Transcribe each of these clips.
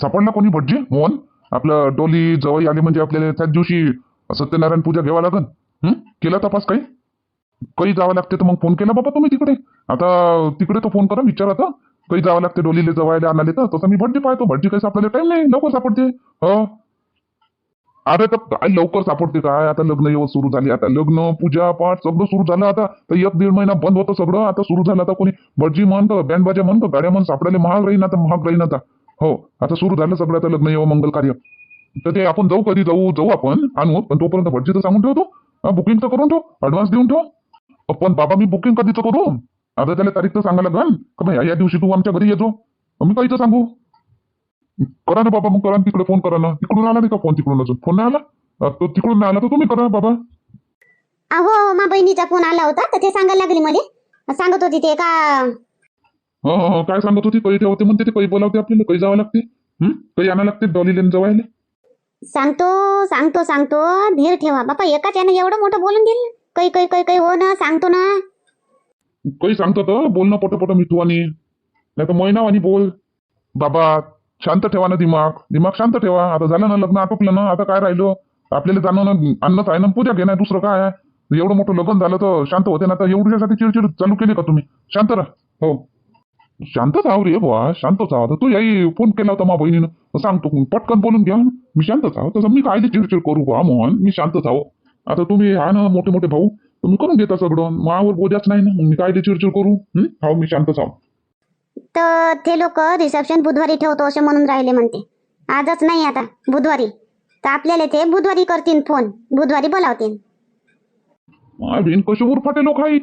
सापडला कोणी भटजी? मोहन? आपलं डोली जवळ आली म्हणजे आपल्याला त्याच दिवशी सत्यनारायण पूजा घ्यावा लागन. केला तपास काही? काही जावं लागते तर मग फोन केला बाबा तुम्ही तिकडे? आता तिकडे तो फोन करा विचार आता. काही जावं लागते डोलीले जवळ आणाले तर? तसं मी भटजी पाहतो. भटजी काही सापडले टाईम नाही लवकर सापडते. हो? अरे तर काय लवकर सापडते काय? आता लग्न येऊ सुरू झाली. आता लग्न पूजा पाठ सगळं सुरू झालं आता. तर एक दीड महिना बंद होतं सगळं. आता सुरू झालं आता कोणी? भटजी म्हण तर बँड बाजा गाड्या म्हण सापडायला महाग राहीन आता महाग राहीन आता. हो आता सुरू झालं सगळं आता लग्न येऊ मंगल कार्य. तर ते आपण जाऊ कधी जाऊ जाऊ आपण आणू पण तोपर्यंत भटजी तर सांगून ठेवतो. बुकिंग तर करून ठेव ऍडव्हान्स देऊन ठेव. पण बाबा मी बुकिंग कधीचं करू. आता त्याला तारीख तर सांगायला लागल. का भाई या दिवशी तू आमच्या घरी येतो मी काहीच सांगू? करा ना बाबा मग करा ना तिकडे फोन करा ना. तिकडून आला नाही का फोन तिकडून अजून? फोन नाही आला? तो तिकडून नाही आला तर तुम्ही करा बाबा. अहो मा बहिणीचा फोन आला होता तर ते सांगायला लागली मला. सांगत होती ते का हो हो हो काय सांगत होती? काही ठेवते म्हणते ते काही बोलावते आपल्याला काही जावं लागते. हं? काही आणायला लागते डॉली लेन जवायला सांगतो सांगतो सांगतो धीर ठेवा. बापा एकाच यानं एवढं मोठं बोलून दिलं. काही काही काही काही हो ना सांगतो ना. काही सांगतो तर बोल ना पोट पोट मिठू आणि नाही तर आणि बोल. बाबा शांत ठेवा ना दिमाग. दिमाग शांत ठेवा. आता झालं ना लग्न आटोपलं ना आता काय राहिलं? आपल्याला जाणं ना अन्नच आहे ना पूजा घेणं आहे, दुसरं काय आहे? एवढं मोठं लग्न झालं तर शांत होते ना आता एवढ्यासाठी चिडचिड चालू केली का तुम्ही? शांत राहा. हो. शांतच आहो रे बुवा शांतच आहो तू याही फोन केला होता मा बहिणीनं. सांगतो पटकन बोलून घ्या. मी शांतच आहो. तसं मी काय चिडचिड करू बुवा मोहन. मी शांतच आहो. आता तुम्ही हा ना मोठे मोठे भाऊ तुम्ही करून घेता सगळं. मावर बोजाच नाही ना. मग मी काय चिडचिड करू? हं? मी शांतच आहो. तर ते लोक रिसेप्शन बुधवारी ठेवतो असे म्हणून राहिले म्हणते. आजच नाही आता बुधवारी. तर आपल्याला ते बुधवारी करतील फोन. बुधवारी बोलावतील कसे उरफाटे लोक आहे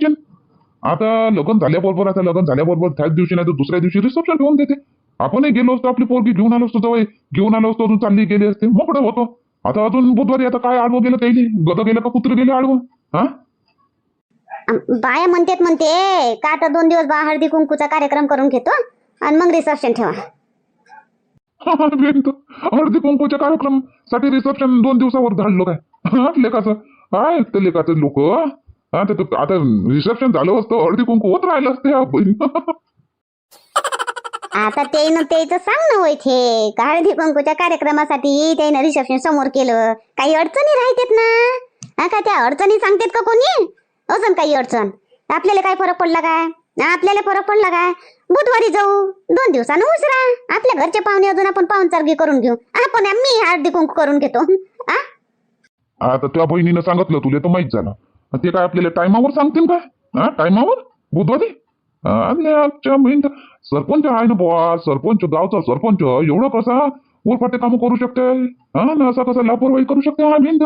आता लग्न झाल्याबरोबर आता लग्न झाल्याबरोबर त्याच दिवशी नाही तर दुसऱ्या दिवशी रिसेप्शन ठेवून देते. आपणही गेलो असतो आपली पोरगी घेऊन आलो असतो जवळ. घेऊन आलो असतो अजून चालली गेली असते. मोकळं होतो. आता अजून बुधवारी आता काय आडवं गेलं काही गद गेलं का कुत्र गेले आडवं हा? बाया म्हणतात म्हणते का आता दोन दिवस बा हळदी कुंकूचा कार्यक्रम करून घेतो आणि मग रिसेप्शन ठेवा. हळदी कुंकूच्या कार्यक्रमसाठी रिसेप्शन दोन दिवसावर धाडलो काय? हा, लेकाचं. काय ते लेकाचं लोक. हा ते तर आता रिसेप्शन झालं असतं हळदी कुंकू होत राहिलं असते बहीण आता ते न तेच सांग ना ते का हळदी कुंकूच्या कार्यक्रमासाठी त्यानं रिसेप्शन समोर केलं. काही अडचणी राहतात ना? हा का त्या अडचणी सांगतात का कोणी? अजून काही अडचण. आपल्याला काय फरक पडला काय आपल्याला फरक पडला काय बुधवारी जाऊ. दोन दिवसानं उसरा आपल्या घरचे पाहुणे अजून आपण पाहुणचारगी करून घेऊ. आपण मी हळदी कुंकू करून घेतो. हा? आता त्या बहिणीनं सांगितलं तुला तर माहीत झालं. ते काय आपल्याला टायमावर सांगतील काय हा टायमावर? बुधवारी? आजच्या सरपंच आहे ना बुवा सरपंच गावचा सरपंच एवढं कसा उरफाटे काम करू शकते हा ना असा कसा लापरवाही करू शकते हा बहीण तर?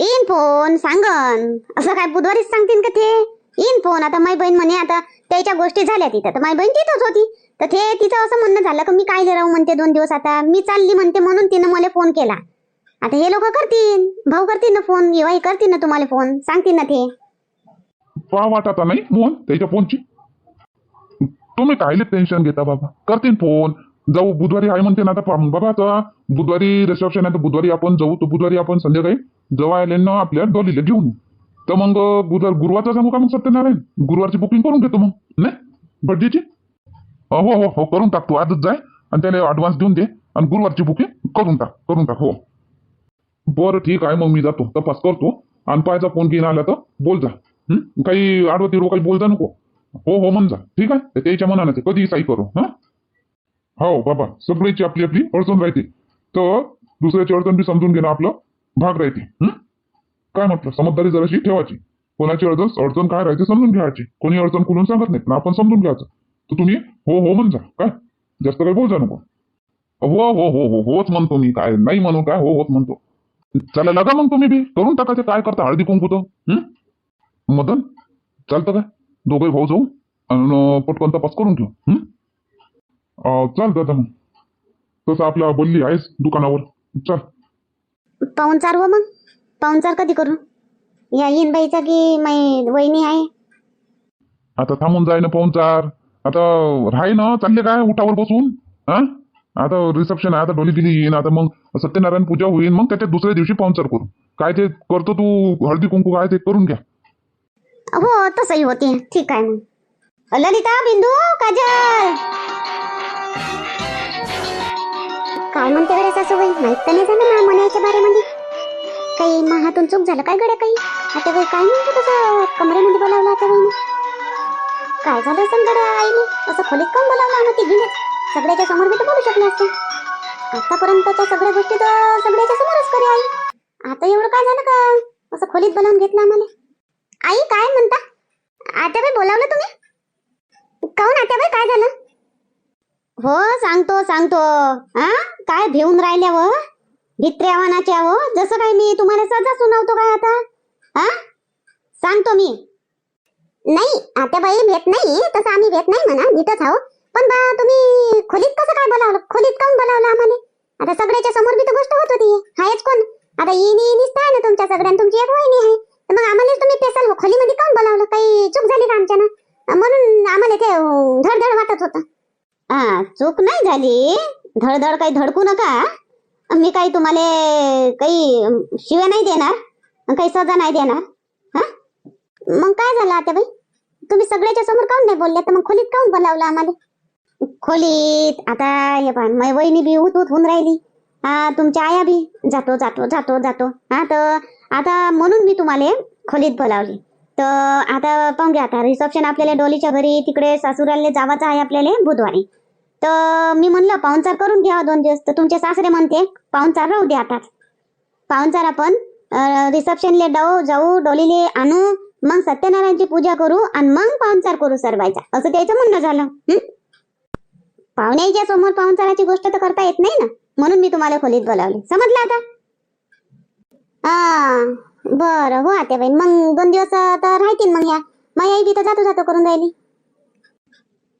येईन फोन सांगन. असं काय बुधवारीच सांगतील का ते? येईन फोन. आता माई बहीण म्हणे आता त्याच्या गोष्टी झाल्या तिथं. तर माई बहीण तिथंच होती. तर ते तिचं असं म्हणणं झालं की मी काय राहू म्हणते दोन दिवस आता? मी चालली म्हणते म्हणून तिनं मला फोन केला. आता हे लोक करतील. भाऊ करतील ना फोन येवाई करतील ना तुम्हाला फोन सांगतील ना ते. पहा वाट आता नाही मोहन त्याच्या फोनची तुम्ही कायले टेन्शन घेता बाबा? करतील फोन जाऊ बुधवारी आहे म्हणते ना आता बाबा आता बुधवारी रिसेप्शन आहे तर बुधवारी आपण जाऊ तर बुधवारी आपण संध्याकाळी जवळ ना आपल्या डॉलीला घेऊन. तर मग बुधवार गुरुवारचा सांगू का मग सत्यनारायण? गुरुवारची बुकिंग करून घेतो मग नाही? बड्डेची हो हो हो करून टाक तू आजच जाय आणि त्याला ॲडव्हान्स देऊन दे आणि गुरुवारची बुकिंग करून टाक करून टाक हो. बरं ठीक आहे. मग मी जातो. तपास करतो. आणि पायचा फोन घेऊन आला तर बोल जा. काही आडवं तिरवं काही बोलता नको. हो हो म्हण जा. ठीक आहे? त्याच्या मनानं ते. कधी साई करू. हा? हो बाबा. सगळ्याची आपली आपली अडचण राहते. तर दुसऱ्याची अडचण बी समजून घेणं आपलं भाग राहते. काय म्हटलं? समजदारी जराशी ठेवायची. कोणाची अडचण अडचण काय राहते समजून घ्यायची. कोणी अडचण खुलून सांगत नाही पण आपण समजून घ्यायचं. तर तुम्ही हो हो म्हण जा. काय? जास्त काही बोल जा नको. हो हो हो हो होच म्हणतो मी. काय नाही म्हणू काय हो होत म्हणतो. चला लगा मग तुम्ही बी. करून टाकायचं काय करता? हळदी कुंकू तर. हं? मदन चालतं काय दोघे भाऊ जाऊ. आणि पटकन तपास करून घेऊ हं? चालतं आता मग. तसं आपला बोलली आहेस दुकानावर. चल. पाहुणचार व मग. पाहुणचार कधी करू? या येईन बाईचा की मै वहिनी आहे? आता थांबून जाय ना पाहुणचार आता राही ना. चालले काय? उठावर बसून. हा? आता रिसेप्शन आहे आता डोली दिली येईन आता मग सत्यनारायण पूजा होईल मग त्याच्या दुसऱ्या दिवशी पाहुणचार करू. काय ते करतो तू? हळदी कुंकू काय ते करून घ्या. हो तसंही होते. ठीक आहे मग. ललिता बिंदू काजल. काय म्हणते गड्या सासूबाई? माहीत तर नाही झालं ना मनाच्या बारेमध्ये. काही मग हातून चूक झालं काय गड्या काही? आता बाई काय म्हणतो तसं? कमरेमध्ये बोलावलं आता बाईने. काय झालं असं गड्या आईने? असं खोलीत काऊन बोलावलं? आम्ही तिघीनेच. सगळ्याच्या समोर मी तर बोलू शकले असते. आतापर्यंतच्या सगळ्या गोष्टी तर सगळ्याच्या समोरच करे आई आता एवढं काय झालं का? असं खोलीत बोलावून घेतलं आम्हाला. आई काय म्हणता? आत्याबाई बोलावलं तुम्ही? काऊन आत्याबाई काय झालं? हो सांगतो सांगतो. हा काय भिवून राहिल्या व? भित्र्यावानाच्या हो जसं काय मी तुम्हाला सजा सुनावतो काय आता? हा सांगतो मी. नाही आता बाई भेट नाही. तसं आम्ही भेट नाही म्हणा भेटत आहोत पण बा तुम्ही खोलीत कसं काय बोलावलं? खोलीत काऊन बोलावलं आम्हाला? आता सगळ्याच्या समोर बी तर गोष्ट होत होती. हायच कोण? आता येणी येणीच आहे ना तुमच्या सगळ्यां तुमची एक वहिनी आहे. तर मग आम्हाला तुम्ही पेसाल खोलीमध्ये काऊन बोलावलं? काही चूक झाली का आमच्यानं? म्हणून आम्हाला ते धडधड वाटत होतं. हा चूक नाही झाली? धडधड काही धडकू नका. मी काही तुम्हाला काही शिव्या नाही देणार? काही सजा नाही देणार? हा? मग काय झालं आता बाई? तुम्ही सगळ्याच्या समोर काऊन नाही बोलले? तर मग खोलीत काऊन बोलावलं आम्हाला? खोलीत. आता हे पण मै वहिनी बी उत उत होऊन राहिली. हा तुमच्या आया बी. जातो जातो जातो जातो. हा तर आता म्हणून मी तुम्हाला खोलीत बोलावली. तर आता पाहून घ्या आता रिसेप्शन आपल्याला डोलीच्या घरी तिकडे सासुराला जावाचं आहे आपल्याला बुधवारी. तर मी म्हणलं पाहुणचार करून घ्या दोन दिवस. तर तुमचे सासरे म्हणते पाहुणचार राहू दे आता. पाहुणचार आपण रिसेप्शनले जाऊ जाऊ डोलीले आणू मग सत्यनारायणची पूजा करू आणि मग पाहुणचार करू सर्वायचा असं त्याचं म्हणणं झालं. पाहुण्याच्या समोर पाहुणचाराची गोष्ट तर करता येत नाही ना? म्हणून मी तुम्हाला खोलीत बोलावले. समजलं आता? हा बरं हो आते बाई मग दोन दिवस तर राहतील मग या. मग आई बी तर जातो जातो करून राहिली.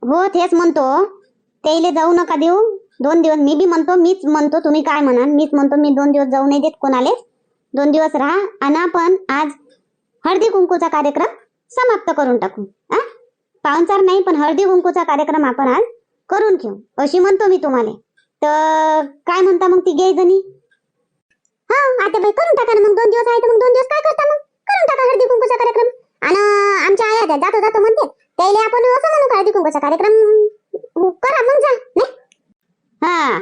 हो तेच म्हणतो. त्याला जाऊ नका देऊ. दोन दिवस मी बी म्हणतो मीच म्हणतो तुम्ही काय म्हणाल? मीच म्हणतो मी दोन दिवस जाऊ नाही देत कोणाले. दोन दिवस राहा आणि आपण आज हळदी कुंकूचा कार्यक्रम समाप्त करून टाकू. आ? पाहुणचार नाही पण हळदी कुंकूचा कार्यक्रम आपण आज करून घेऊ. अशी म्हणतो मी तुम्हाला. तर काय म्हणता मग ती गे जणी हा आता बाई करून टाका ना मग. दोन दिवस आहे तर मग दोन दिवस काय करता मग? करून टाका हळदी कुंकूचा कार्यक्रम. आणि आमच्या आया त्या जातो जातो म्हणते. त्याला आपण असं म्हणू हळदी कुंकूचा कार्यक्रम? करा मग जा नाही? हा.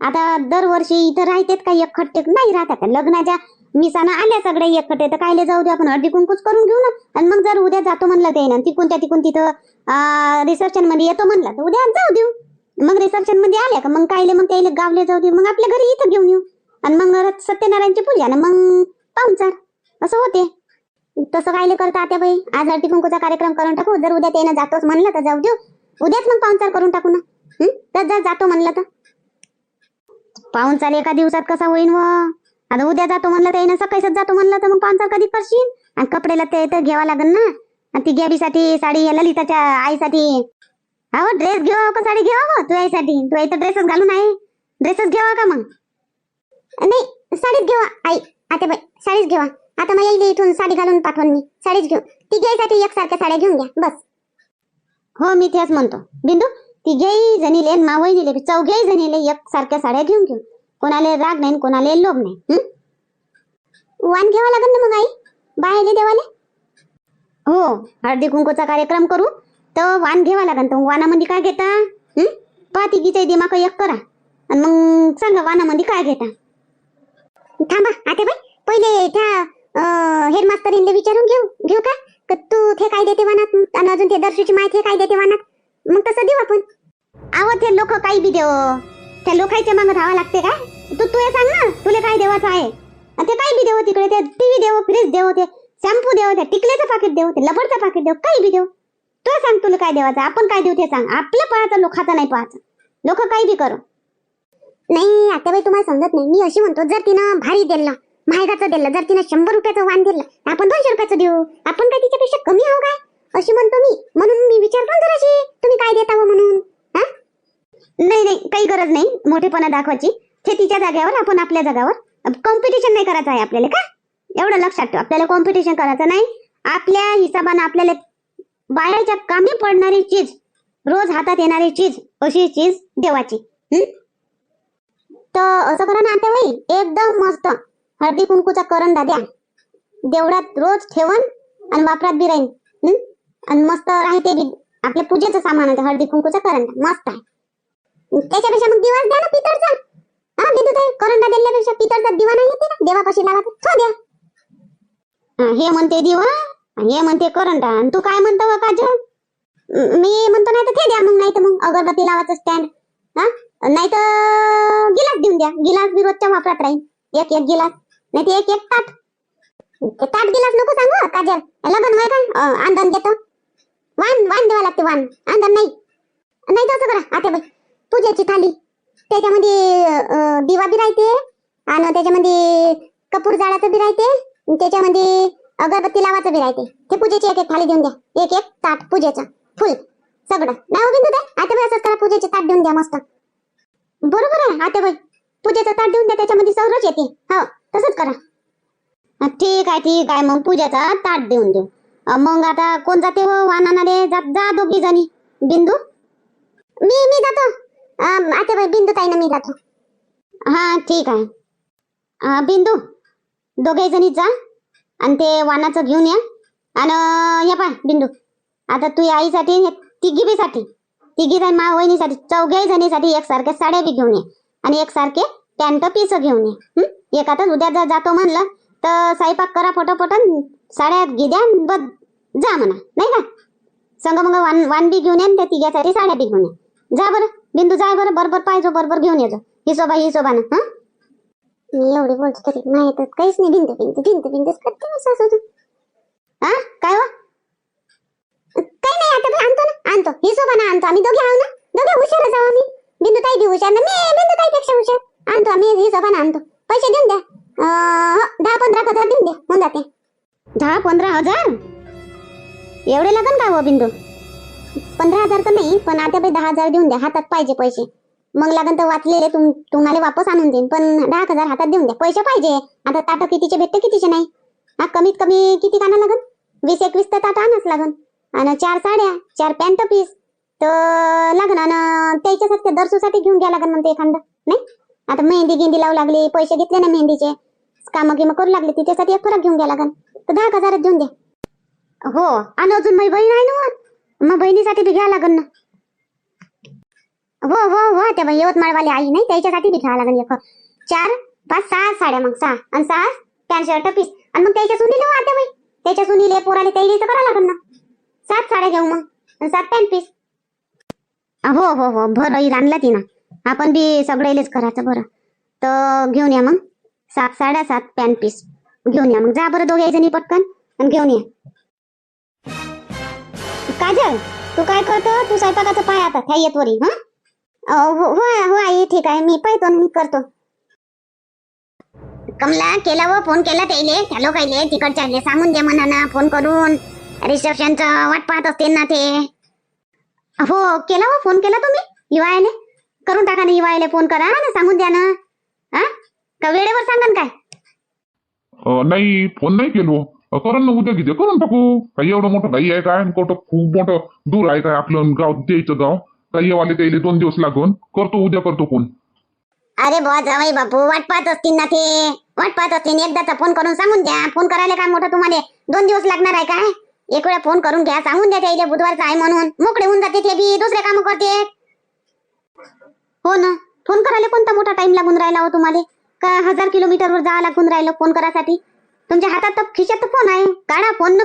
आता दरवर्षी इथं राहतेत काही एकखट्टे नाही राहतात लग्नाच्या मिसाना आल्या सगळे एकखट्टे तर कायले जाऊ दे आपण? हळदी कुंकूच करून घेऊ ना. आणि मग जर उद्या जातो म्हणलं ते ना तिकून त्या तिकून तिथं रिसेप्शनमध्ये येतो म्हणलं तर उद्या जाऊ देऊ. मग रिसेप्शनमध्ये आल्या का? मग कायले मग त्याला गावले जाऊ देऊ. मग आपल्या घरी इथं घेऊन येऊ. आणि मग सत्यनारायणची पूजा ना मग पाहुणचार असं होते. तसं कायले करता आता बाई? आज हळदी कुंकूचा कार्यक्रम करून टाकू. जर उद्या त्यानं जातोच म्हणलं तर जाऊ देऊ. उद्याच मग पाहुणचार करून टाकू ना. तर जातो म्हणलं तर. पाहुणचार एका दिवसात कसा होईन व? आता उद्या जातो म्हणलं तर सकाळीच जातो म्हणलं तर मग पाहुणचार कधी करशील? आणि कपडेला ते तर घ्यावा लागेल ना. आणि ती गॅबीसाठी साडी ललिताच्या आईसाठी. अहो ड्रेस घेवा का साडी घेवा तू आईसाठी तू आई तर ड्रेसच घालून आहे. ड्रेसच घेवा का मग? नाही साडीच घेवा. आई आता बाई साडीच घेवा. आता मग येईल इथून साडी घालून पाठवून मी. साडीच घेऊ. ती घ्यायसाठी एकसारख्या साड्या घेऊन घ्या. बस. हो मी तेच म्हणतो. बिंदू तिघेही जणीले आणि मावळीले चौघेही जणीले एक सारख्या साड्या घेऊन घेऊ कोणाला राग नाही कोणाला लोभ नाही वाण घ्यावा लागेल ना मग आई? बाहेर देवाले? हो हळदी कुंकूचा कार्यक्रम करू तर वाण घ्यावा लागेल तर वाणामध्ये काय घेता? पा तिघीचे तिघीचा दिमाग एक करा. आणि मग सांगा वाणामध्ये काय घेता? थांबा आता बाई पहिले त्या हेडमास्तरींना विचारून घेऊ. घेऊ का? तू हे काय देते वानात? आणि अजून ते दर्शूची माहिती काय देते वानात? मग तसं देऊ आपण. आहो ते लोक काही बी देव. त्या लोकांच्या मागे राहावं लागते का तू तू हे सांग ना तुला काय देवाचं आहे? ते काही बी देव तिकडे ते टीव्ही देव फ्रीज देव ते शॅम्पू देव ते टिकल्याचं पाकिट देव ते लबडचं पाकिट देव काही बी देव. तू सांग तुला काय देवाचं आपण काय देऊ ते सांग. आपलं पाहायचं लोकांचं नाही पाहायचं. लोक काही बी करू. नाही आता बाई तुम्हाला समजत नाही. मी अशी म्हणतो जर तिनं भारी दिलं महागाचं दिलं जर तिनं शंभर रुपयाचं वाण दिलं आपण दोनशे रुपयाचं देऊ. आपण काय तिच्यापेक्षा कमी आहो काय? अशी म्हणतो मी. म्हणून मी विचारतो ना जराशी तुम्ही काय देता हो म्हणून हा नाही नाही काही गरज नाही. मोठेपणा दाखवायची. ते तिच्या जागेवर आपण आपल्या जागावर. कॉम्पिटिशन नाही करायचं आहे आपल्याला का? एवढं लक्षात ठेव. आपल्याला कॉम्पिटिशन करायचं नाही. आपल्या हिशोबानं आपल्याला बाहेरच्या कामी पडणारी चीज रोज हातात येणारी चीज अशी चीज देवाची. तर असं करा ना आता बाई एकदम मस्त. हळदी कुंकूचा करंदा द्या. देवळात रोज ठेवण आणि वापरात बी राहीन. आणि मस्त राहते बी. आपल्या पूजेचं सामान आहे हळदी कुंकूचा करंदा मस्त आहे. त्याच्यापेक्षा मग दिवस द्या ना पितळचा. हा हा बिंदू करंडा दिल्यापेक्षा पितळचा दिवा नाही येते ना? देवापाशी लावा तो. हो, द्या. हे म्हणते दिवा आणि हे म्हणते करंडा. आणि तू काय म्हणतो काजल? मी म्हणतो नाही तर ते द्या मग नाही तर मग अगरबत्ती लावायचं स्टँड हा? नाही तर गिलास देऊन द्या. गिलास बी रोजच्या वापरात राहील. एक एक गिलास. नाही तर एक एक ताट. ताट गिलास नको सांगू काजल. लग्न होय का? आंदन देतो. वान वान द्यावा लागते वान आंदन नाही. नाही तर असं करा. आता बाई. पूजेची थाली. त्याच्यामध्ये दिवा बी राहते आणि त्याच्यामध्ये कपूर जाळाचं बी राहते त्याच्यामध्ये अगरबत्ती लावायचं बी राहते. ते पूजेची एक एक थाली देऊन द्या. एक एक ताट पूजेचं. फुल. सगळं. नाही बिंदू ताई आता बाई असंच करा पूजेचे ताट देऊन द्या मस्त. बरोबर आहे आता बाई? पूजेचं ताट देऊन द्या त्याच्यामध्ये सौरच येते. हो तसंच करा. ठीक आहे ठीक आहे. मग पूजेचा ताट देऊन देऊ. मग आता कोण जाते हो? वाहनाने जात जा दोघी जणी. बिंदू? मी मी जातो. आता बाई बिंदू ताई ना मी जातो. हा ठीक आहे. बिंदू दोघे जणी जा आणि ते वानाचं घेऊन या. आणि हे पाय बिंदू आता तू आईसाठी तिघी बीसाठी तिघी जण मा वहिनीसाठी चौघे जणीसाठी एकसारख्या साड्या बी घेऊन ये. आणि एकसारखे पॅन्ट पीस घेऊन ये. हं? एखादं उद्या जर जातो म्हणलं तर स्वयंपाक करा फटाफट साड्या घे द्या ब जा म्हणा. नाही का? संग मग वान वान बी घेऊन ये त्या तिघ्यासाठी साड्या बी घेऊन ये. जा बरं. बिंदू जाय बरं बरोबर पाहिजे बरोबर घेऊन येजो. हिशोबा हिशोबानं हा? मी एवढी बोलतो तरी माहीत काहीच नाही बिंदू बिंदू बिंदू बिंदूच करते मी सासू हा? काय हो? काही नाही आता आणतो ना आणतो. हिशोबानं आणतो. आम्ही दोघे आहो ना? दोघे हुशार जाऊ आम्ही. बिंदू ताई बी हुशार ना? मी बिंदू ताईपेक्षा हुशार. आणतो आम्ही हिशोबानं आणतो. पैसे देऊन द्या. हो, दहा पंधरा हजार देऊन द्या. होऊन जाते. दहा पंधरा हजार? एवढे लागन का हो बिंदू? पंधरा हजार तर नाही पण आता बाई दहा हजार देऊन द्या हातात पाहिजे पैसे. मग लागन तर वाचलेले तुम तुम्हाला वापस आणून देईन पण दहा हजार हातात देऊन द्या. पैसे पाहिजे. आता ताटं कितीचे भेटते कितीचे नाही? हा कमीत कमी किती काना लागन? वीस एकवीस तर ताटं आणच लागन. आणि चार साड्या चार पॅन्ट पीस तर लागन आणि त्याच्यासाठी दर्शूसाठी घेऊन घ्या लागन म्हणते एखादा नाही? आता मेहंदी गिंदी लावू लागली पैसे घेतले ना मेहंदीचे कामं गिमं करू लागले तिच्यासाठी एक फरक घेऊन घ्या लागन. तर दहा हजारच हजारात देऊन द्या. हो आणि अजून माझी बहीण आहे ना मग बहिणीसाठी बी घ्यावं लागन ना. हो हो हो त्या बाई यवतमाळवाली आई नाही त्याच्यासाठी बी घ्यावं लागन एक. चार पाच सहा साड्या मग सहा. आणि सहा पॅन्ट शर्ट पीस आणि मग त्याच्या सुनील हो आता बाई. त्याच्या सुनील पोराले त्याला तर करावं लागन ना. सात साड्या घेऊ मग आणि सात पॅन्ट पीस. हो हो हो बरं आणला ना आपण बी सगळेलेच करायचं बरं. तर घेऊन या मग. सात साड्या सात पॅन्ट पीस. घेऊन या मग. जा बरं दोघे जणी पटकन आणि घेऊन या. काजल तू काय करतो? तू स्वयंपाकाचं पाय आता काय येत वरी हा? हो, हो हो आई ठीक आहे मी पाहतो मी करतो. कमला केला व फोन केला त्याले त्या लोकायले तिकडच्या सांगून द्या म्हणा ना फोन करून. रिसेप्शनचं वाट पाहत असते ना ते. हो केला व फोन केला तुम्ही युवायले करून टाका ना युवायले फोन करा ना सांगून द्या ना. हा? का वेळेवर सांगा काय? नाही फोन नाही केलो. अं, करण ना उद्या किती? करून टाकू. काही एवढं मोठं गाई आहे काय? कुठं खूप मोठं दूर आहे काय आपलं गाव द्यायचं गाव. काही वाले त्याला दोन दिवस लागून. करतो उद्या करतो फोन. अरे बुवा जावाई बापू वाट पाहत असतील ना ते. वाट पाहत असतील. एकदाचा फोन करून सांगून द्या. फोन करायला काय मोठं तुम्हाला? दोन दिवस लागणार आहे काय? एक वेळा फोन करून घ्या सांगून द्या त्याला बुधवारचा आहे म्हणून. मोकळे होऊन जाते ते बी दुसरे काम करते. हो ना. फोन करायला कोणता मोठा टाइम लागून राहिला हो तुम्हाला? का हजार किलोमीटरवर जावं लागून राहिलं फोन करायसाठी? तुमच्या हातात तर खिशात फोन आहे. काढा फोन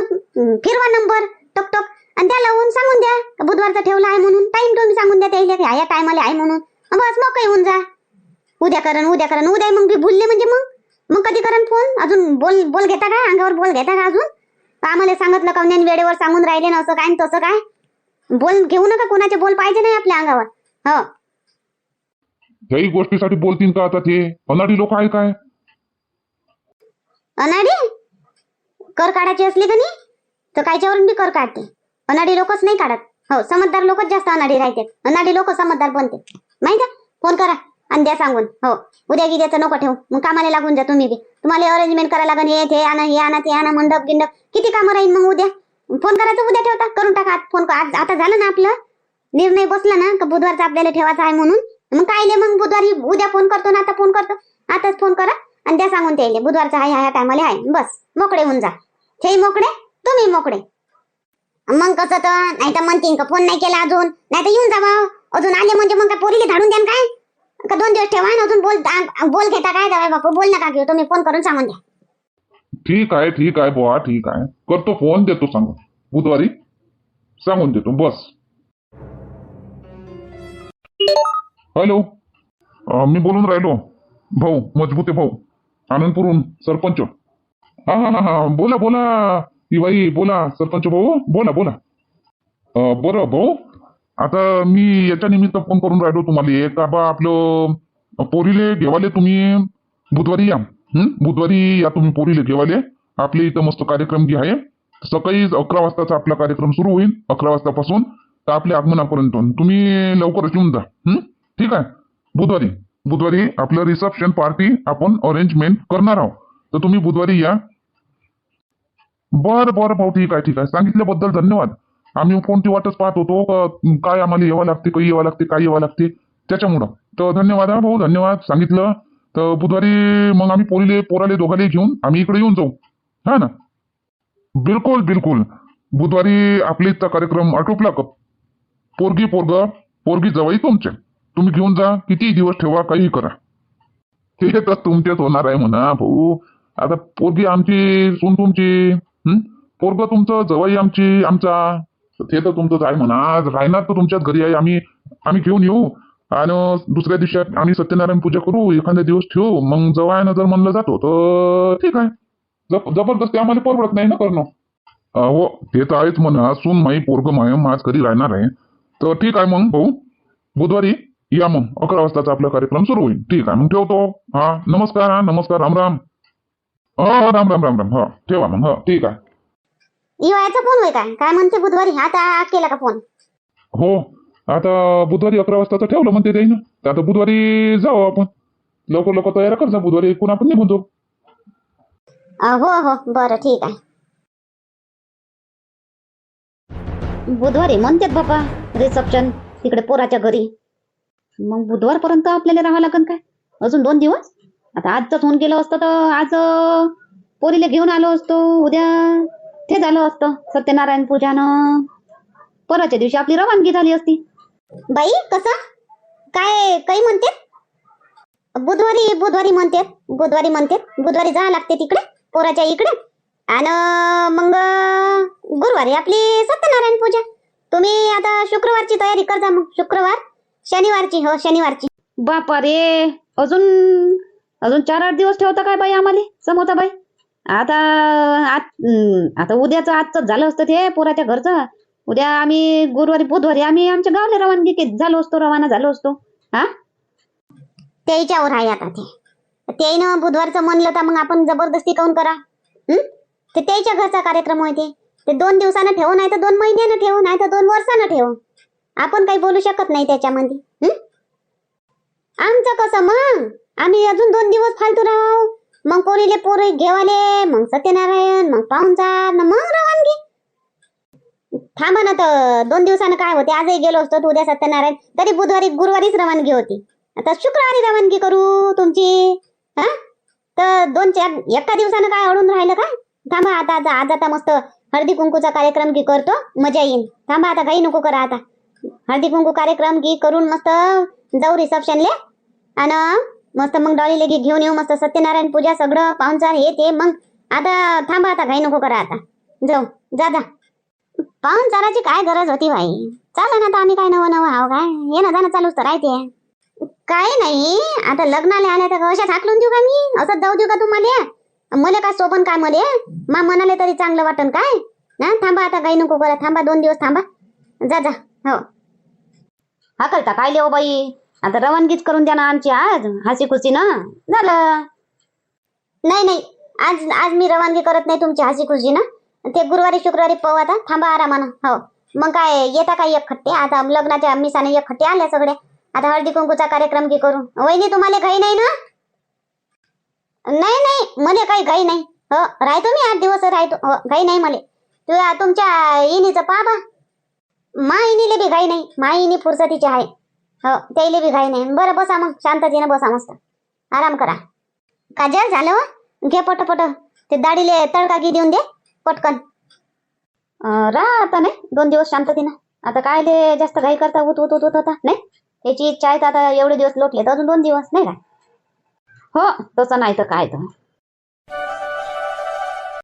फिरवा नंबर टक टक. आणि त्या लावून सांगून द्या. बुधवारचा ठेवला आहे म्हणून. टाइम तुम्ही सांगून द्या त्याला की या टायमाला आहे म्हणून. बस मग काही होऊन जा. उद्या करण उद्या करण. उद्या मग भुलले म्हणजे मग? मग कधी करण फोन अजून बोल बोल घेता का? अंगावर बोल घेता का अजून? का आम्हाला सांगितलं का नाही? वेळेवर सांगून राहिले ना असं काय तसं काय? बोल घेऊ नका. कोणाचे बोल पाहिजे नाही आपल्या अंगावर. हो. गोष्टीसाठी बोलतील का आता ते? अनाडी लोक आहे काय? अनाडी? कर काढायची असली का नाही? तर कायच्यावरून बी कर काढते. अनाडी लोकच नाही काढत. हो समजदार लोकच जास्त अनाडी राहते. अनाडी लोक समजदार बनते. माहिती फोन करा आणि द्या सांगून. हो उद्या गिद्याचं नको ठेवू. मग कामाला लागून जा तुम्ही बी. तुम्हाला अरेंजमेंट करायला लागेल हे ते आणा हे आणा ते आणा मंडप गिंडप. किती कामं राहील मग उद्या? फोन करायचं उद्या ठेवता? करून टाका. आज फोन आज आता झालं ना आपलं. निर्णय बसला ना का बुधवारचा आपल्याला ठेवायचा आहे म्हणून. मग कायले मग बुधवारी उद्या फोन करतो ना आता फोन करतो. आताच फोन करा. आणि त्या सांगून त्याले बुधवारचा आहे ह्या टायमाला आहे बस मोकळे होऊन जा. हे मोकळे तुम्ही मोकळे. मग कसं तर नाही तर म्हणतीन का फोन नाही केला अजून? नाही तर येऊन जावा अजून आले म्हणजे मग काय पोरीले धाडून द्या काय? का दोन दिवस ठेवा अजून बोल बोल घेता काय दवाय बापू? बोल नका घेऊ तुम्ही फोन करून सांगून द्या. ठीक आहे ठीक आहे बुवा ठीक आहे. करतो फोन देतो सांगून. बुधवारी सांगून देतो बस. हॅलो. मी बोलून राहिलो. भाऊ मजबूत आहे भाऊ. आनंदपूरहून सरपंच. हा हा हा हा. बोला बोला. ही बाई बोला सरपंच भाऊ. बोला बोला. अं, बरं भाऊ. आता मी याच्या निमित्त फोन करून राहिलो तुम्हाला. एक बा आपलं पोरीले घेवाले तुम्ही. बुधवारी या. हं? बुधवारी या तुम्ही पोरीले घेवाले. आपल्या इथं मस्त कार्यक्रम जे आहे सकाळी अकरा वाजताचा आपला कार्यक्रम सुरू होईल अकरा वाजतापासून. तर आपल्या आगमनापर्यंत. तुम्ही लवकरच येऊन जा. हं? ठीक आहे? बुधवारी. बुधवारी आपलं रिसेप्शन पार्टी आपण अरेंजमेंट करणार आहोत. तर तुम्ही बुधवारी या. बरं बरं भाऊ ठीक आहे ठीक आहे. सांगितल्याबद्दल धन्यवाद. आम्ही फोनची वाटच पाहत होतो काय आम्हाला यावं लागते काही यावं लागते काय यावं लागते त्याच्यामुळं. तर धन्यवाद हा भाऊ धन्यवाद. सांगितलं. तर बुधवारी मग आम्ही पोरीले पोराले दोघाले घेऊन आम्ही इकडे येऊन जाऊ. हा ना? बिलकुल बिलकुल. बुधवारी आपले कार्यक्रम आटोपला का. पोरगी पोरग पोरगी जवळ तुमचे तुम्ही घेऊन जा किती दिवस ठेवा काही करा. ते तर तुमच्याच होणार आहे म्हणा भाऊ. आता पोरगी आमची सून तुमची हम्म पोरग तुमचं जवाई आमची आमचा. ते तर तुमचंच आहे म्हणा. आज राहणार तर तुमच्याच घरी आहे. आम्ही आम्ही घेऊन येऊ. आणि दुसऱ्या दिवशी आम्ही सत्यनारायण पूजा करू. एखाद्या दिवस ठेवू. मग जवळ जर म्हणलं जातो तर ठीक आहे. जबरदस्ती आम्हाला परवडत नाही ना करणं. हो ते तर आहेच म्हणा. सून माई पोरग माय माझ घरी राहणार आहे. तर ठीक आहे मग भाऊ. बुधवारी या मग. अकरा वाजताचा आपला कार्यक्रम सुरू होईल. ठीक आहे मग ठेवतो. हा नमस्कार हा नमस्कार राम राम. हो हो, राम राम राम राम हो ठेवा मग हो ठीक आहे. युवाचा फोन होय काय? काय म्हणते बुधवारी? आता केला का फोन? हो आता बुधवारी अकरा वाजताचं ठेवलं म्हणते ते ना तर आता बुधवारी जाऊ आपण. लवकर लवकर तयार कर जा बुधवारी. एकूण आपण निघून जाऊ. अ, हो हो बरं ठीक आहे. बुधवारी म्हणतात बाबा रिसेप्शन तिकडे पोराच्या घरी. मग बुधवारपर्यंत आपल्याला राहावं लागेल काय? अजून दोन दिवस? आता आजच होऊन गेलं असतं तर आज पोरीला घेऊन आलो असतो. उद्या ते झालं असतं सत्यनारायण पूजानं. परवाच्या दिवशी आपली रवानगी झाली असती. बाई कसं? काय काही म्हणते बुधवारी बुधवारी म्हणते बुधवारी म्हणते बुधवारी जावं लागते तिकडे पोराच्या इकडे. आणि मग गुरुवारी आपली सत्यनारायण पूजा. तुम्ही आता शुक्रवारची तयारी करता मग शुक्रवार. शनिवारची हो शनिवारची. बापा रे अजून अजून चार आठ दिवस ठेवता काय बाई आम्हाला समोता बाई आता आत- आता उद्याचं आजचं झालं असतं ते पोराच्या घरचं. उद्या आम्ही गुरुवारी बुधवारी आम्ही आमच्या गावला रवानगी झालो असतो रवाना झालो असतो. हा? त्याच्यावर आहे आता ते. त्याईनं बुधवारचं म्हणलं तर मग आपण जबरदस्ती काऊन करा? ते त्याच्या घरचा कार्यक्रम होय ते. ते दोन दिवसानं ठेवू नाही तर दोन महिन्यानं ठेवू नाही तर दोन वर्षानं ठेवू. आपण काही बोलू शकत नाही त्याच्यामध्ये आमचं कसं मग? आम्ही अजून दोन दिवस फालतू राहू. मग पोरीले पोरी घेवाले मग सत्यनारायण मग पाहुणचार जा मग रवानगी. थांबा ना तर दोन दिवसानं काय होते? आजही गेलो असतो उद्या सत्यनारायण. तरी बुधवारी गुरुवारीच रवानगी होती. आता शुक्रवारी रवानगी करू तुमची हा? तर दोन चार एका दिवसानं काय अडून राहिलं काय? थांबा आता आज आता मस्त हळदी कुंकूचा कार्यक्रम की करतो मजा येईल थांबा आता काही नको करा आता. हळदी कुंकू कार्यक्रम की करून मस्त जाऊ रिसेप्शनले आणि मस्त मग डॉलीले गी घेऊन येऊ मस्त सत्यनारायण पूजा सगळं पाहुणचार हे ते मग. आता थांबा आता काही नको करा आता. जाऊ जा जा. पाहुणचाराची काय गरज होती भाई चाला ना आता आम्ही काय नवं नवं हाव काय? हे ना जाणं चालूच तर राहते. काय नाही आता लग्नाला आल्या तर अशा थाकलून देऊ का मी? असं जाऊ देऊ का तुम्हाला? मला काय सोपन काय मध्ये मा म्हणाले तरी चांगलं वाटन काय? ना थांबा आता काही नको करा. थांबा दोन दिवस थांबा. जा जा. हो. हाकलता काय लिहो बाई? आता रवानगीच करून द्या ना आमची आज हसी खुशी ना झालं. नाही नाही. आज आज मी रवानगी करत नाही तुमची हसी खुशी ना ते गुरुवारी शुक्रवारी पाहू आता. थांबा आरामानं. हो. मग काय येता काय एक खट्टे? आता लग्नाच्या मिसाने एक खट्टे आल्या सगळे आता हळदी कुंकूचा कार्यक्रम की करू? वहिनी तुम्हाला घाई नाही ना? नाही नाही. मला काही घाई नाही. हो राहतो मी आठ दिवस राहतो. हो घाई नाही मला. तुझ्या तुमच्या इनीचं पाहा माईनीले बी घाई नाही. माईनी फुरसतीची आहे. हो त्याईले बी घाई नाही. बरं बसा मग. शांततेनं बसा मस्त. आराम करा. काजल झालं हो? घे पटपट ते दाढीले तडका की देऊन दे. पटकन. अं, राहा आता नाही? दोन दिवस शांततेनं. आता काय ते जास्त घाई करता? उत उत उत उत होता नाही? त्याची इच्छा आहे तर आता एवढे दिवस लोटले तर अजून दोन दिवस नाही का? हो तसं नाही तर काय तर.